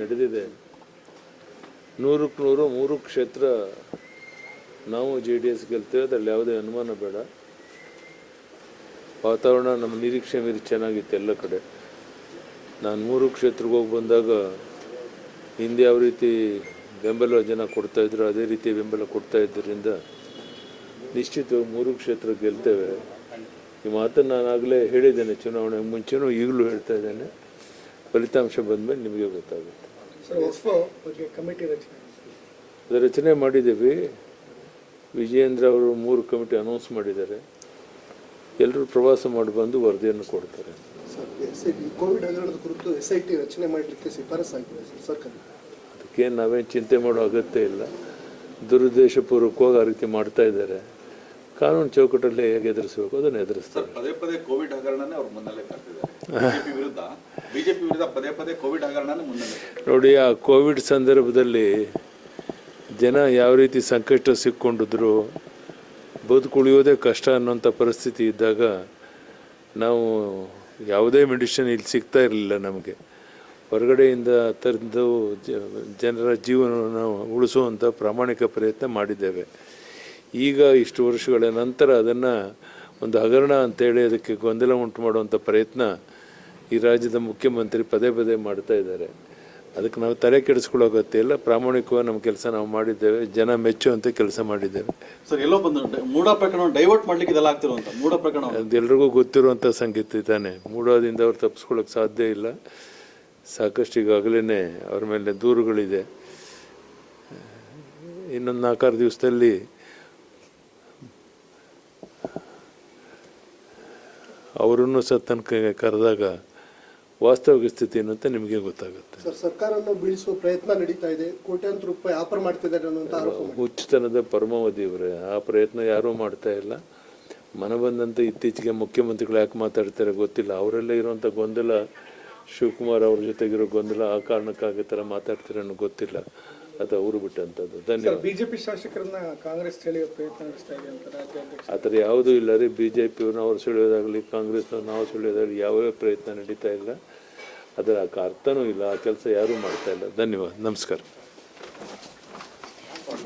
ನಡೆದಿದೆ. ನೂರಕ್ಕೆ ನೂರು ಮೂರು ಕ್ಷೇತ್ರ ನಾವು ಜೆ ಡಿ ಎಸ್ ಗೆಲ್ತೇವೆ, ಅದರಲ್ಲಿ ಯಾವುದೇ ಅನುಮಾನ ಬೇಡ. ವಾತಾವರಣ ನಮ್ಮ ನಿರೀಕ್ಷೆ ಮೀರಿ ಚೆನ್ನಾಗಿತ್ತು ಎಲ್ಲ ಕಡೆ. ನಾನು ಮೂರು ಕ್ಷೇತ್ರಕ್ಕೆ ಹೋಗಿ ಬಂದಾಗ ಹಿಂದೆ ಯಾವ ರೀತಿ ಬೆಂಬಲ ಜನ ಕೊಡ್ತಾ ಇದ್ರು, ಅದೇ ರೀತಿ ಬೆಂಬಲ ಕೊಡ್ತಾ ಇದ್ದರಿಂದ ನಿಶ್ಚಿತವಾಗಿ ಮೂರು ಕ್ಷೇತ್ರ ಗೆಲ್ತೇವೆ. ಈ ಮಾತನ್ನು ನಾನು ಆಗಲೇ ಹೇಳಿದ್ದೇನೆ, ಚುನಾವಣೆ ಮುಂಚೆನೂ ಈಗಲೂ ಹೇಳ್ತಾ ಇದ್ದೇನೆ. ಫಲಿತಾಂಶ ಬಂದಮೇಲೆ ನಿಮಗೆ ಗೊತ್ತಾಗುತ್ತೆ. ರಚನೆ ಮಾಡಿದ್ದೀವಿ. ವಿಜಯೇಂದ್ರ ಅವರು ಮೂರು ಕಮಿಟಿ ಅನೌನ್ಸ್ ಮಾಡಿದ್ದಾರೆ. ಎಲ್ಲರೂ ಪ್ರವಾಸ ಮಾಡಿ ಬಂದು ವರದಿಯನ್ನು ಕೊಡ್ತಾರೆ. ಸರ್ ಎಸ್ ಕೋವಿಡ್ ಹಗರಣದ ಕುರಿತು ಎಸ್ ಐ ಟಿ ರಚನೆ ಮಾಡಲಿಕ್ಕೆ ಶಿಫಾರಸ್ ಆಗಿದೆ ಸರ್ ಸರ್ಕಾರ. ಅದಕ್ಕೇನು ನಾವೇನು ಚಿಂತೆ ಮಾಡೋ ಅಗತ್ಯ ಇಲ್ಲ. ದುರುದ್ದೇಶಪೂರ್ವಕವಾಗಿ ಆ ರೀತಿ ಮಾಡ್ತಾ ಇದ್ದಾರೆ. ಕಾನೂನು ಚೌಕಟ್ಟಲ್ಲಿ ಹೇಗೆ ಎದುರಿಸಬೇಕು ಅದನ್ನು ಎದುರಿಸ್ತಾರೆ. ಪದೇ ಪದೇ ಕೋವಿಡ್ ಹಗರಣನೇ ಅವ್ರ ಮುನ್ನೆಲೆ ವಿರುದ್ಧ ಬಿಜೆಪಿ ವಿರುದ್ಧ ಪದೇ ಪದೇ ಕೋವಿಡ್ ಹಗರಣ. ನೋಡಿ, ಆ ಕೋವಿಡ್ ಸಂದರ್ಭದಲ್ಲಿ ಜನ ಯಾವ ರೀತಿ ಸಂಕಷ್ಟ ಸಿಕ್ಕೊಂಡಿದ್ರು, ಬದುಕುಳಿಯೋದೇ ಕಷ್ಟ ಅನ್ನೋಂಥ ಪರಿಸ್ಥಿತಿ ಇದ್ದಾಗ ನಾವು ಯಾವುದೇ ಮೆಡಿಷನ್ ಇಲ್ಲಿ ಸಿಗ್ತಾ ಇರಲಿಲ್ಲ ನಮಗೆ ಹೊರಗಡೆಯಿಂದ ತಂದು ಜನರ ಜೀವನವನ್ನು ಉಳಿಸುವಂಥ ಪ್ರಾಮಾಣಿಕ ಪ್ರಯತ್ನ ಮಾಡಿದ್ದೇವೆ ಈಗ ಇಷ್ಟು ವರ್ಷಗಳ ನಂತರ ಅದನ್ನು ಒಂದು ಹಗರಣ ಅಂತೇಳಿ ಅದಕ್ಕೆ ಗೊಂದಲ ಉಂಟು ಮಾಡುವಂಥ ಪ್ರಯತ್ನ ಈ ರಾಜ್ಯದ ಮುಖ್ಯಮಂತ್ರಿ ಪದೇ ಪದೇ ಮಾಡ್ತಾ ಇದ್ದಾರೆ. ಅದಕ್ಕೆ ನಾವು ತಲೆ ಕೆಡಿಸ್ಕೊಳ್ಳೋ ಇಲ್ಲ. ಪ್ರಾಮಾಣಿಕವಾಗಿ ನಮ್ಮ ಕೆಲಸ ನಾವು ಮಾಡಿದ್ದೇವೆ. ಜನ ಮೆಚ್ಚುವಂತೆ ಕೆಲಸ ಮಾಡಿದ್ದೇವೆ. ಸರ್ ಎಲ್ಲೋ ಬಂದು ಮೂಢ ಮೂಡ ಪ್ರಕರಣ ಡೈವರ್ಟ್ ಮಾಡ್ಲಿಕ್ಕೆ ಇದೆಲ್ಲ ಆಗ್ತಿರುವಂತ ಮೂಡ ಪ್ರಕರಣ. ಎಲ್ಲರಿಗೂ ಗೊತ್ತಿರುವಂಥ ಸಂಗೀತ ತಾನೆ. ಮೂಡೋದಿಂದ ಅವ್ರು ತಪ್ಪಿಸ್ಕೊಳ್ಳೋಕೆ ಸಾಧ್ಯ ಇಲ್ಲ. ಸಾಕಷ್ಟು ಈಗಾಗಲೇ ಅವ್ರ ಮೇಲೆ ದೂರುಗಳಿದೆ. ಇನ್ನೊಂದು ನಾಲ್ಕಾರು ದಿವಸದಲ್ಲಿ ಅವರನ್ನು ಸಹ ತನಕ ಕರೆದಾಗ ವಾಸ್ತವಿಕ ಸ್ಥಿತಿ ಅಂತ ನಿಮಗೆ ಗೊತ್ತಾಗುತ್ತೆ. ಸರ್ ಸರ್ಕಾರವನ್ನು ಬೀಳಿಸುವ ಪ್ರಯತ್ನ ನಡೀತಾ ಇದೆ. ಕೋಟ್ಯಾಂತರ ರೂಪಾಯಿ ಆಫರ್ ಮಾಡ್ತಿದ್ದಾರೆ ಅನ್ನುವಂಥ ಆರೋಪ ಮಾಡಿ ಹುಚ್ಚುತನದ ಪರಮಾವಧಿ ಇವರೇ ಆ ಪ್ರಯತ್ನ ಯಾರೂ ಮಾಡ್ತಾ ಇಲ್ಲ. ಮನ ಬಂದಂತೆ ಇತ್ತೀಚೆಗೆ ಮುಖ್ಯಮಂತ್ರಿಗಳು ಯಾಕೆ ಮಾತಾಡ್ತಾರೆ ಗೊತ್ತಿಲ್ಲ. ಅವರೆಲ್ಲ ಇರುವಂಥ ಗೊಂದಲ ಶಿವಕುಮಾರ್ ಅವ್ರ ಜೊತೆಗಿರೋ ಗೊಂದಲ ಆ ಕಾರಣಕ್ಕಾಗಿ ಥರ ಮಾತಾಡ್ತಾರೆ ಅನ್ನೋ ಗೊತ್ತಿಲ್ಲ. ಅದು ಊರು ಬಿಟ್ಟಂಥದ್ದು ಧನ್ಯವಾದ. ಬಿಜೆಪಿ ಶಾಸಕರನ್ನ ಕಾಂಗ್ರೆಸ್ ಸೆಳೆಯುವ ಪ್ರಯತ್ನ ನಡೆಸ್ತಾ ಇದೆ ಅಂತ ರಾಜ್ಯಾಧ್ಯಕ್ಷ ಆ ಥರ ಯಾವುದೂ ಇಲ್ಲ ರೀ. ಬಿ ಜೆ ಪಿಯವ್ರನ್ನ ಅವ್ರು ಸೆಳೆಯೋದಾಗಲಿ ಕಾಂಗ್ರೆಸ್ನವ್ರು ನಾವು ಸೆಳೆಯೋದಾಗಲಿ ಯಾವ್ಯಾವ ಪ್ರಯತ್ನ ನಡೀತಾ ಇಲ್ಲ. ಅದರ ಅರ್ಥನೂ ಇಲ್ಲ ಆ ಕೆಲಸ ಯಾರೂ ಮಾಡ್ತಾ ಇಲ್ಲ. ಧನ್ಯವಾದ. ನಮಸ್ಕಾರ.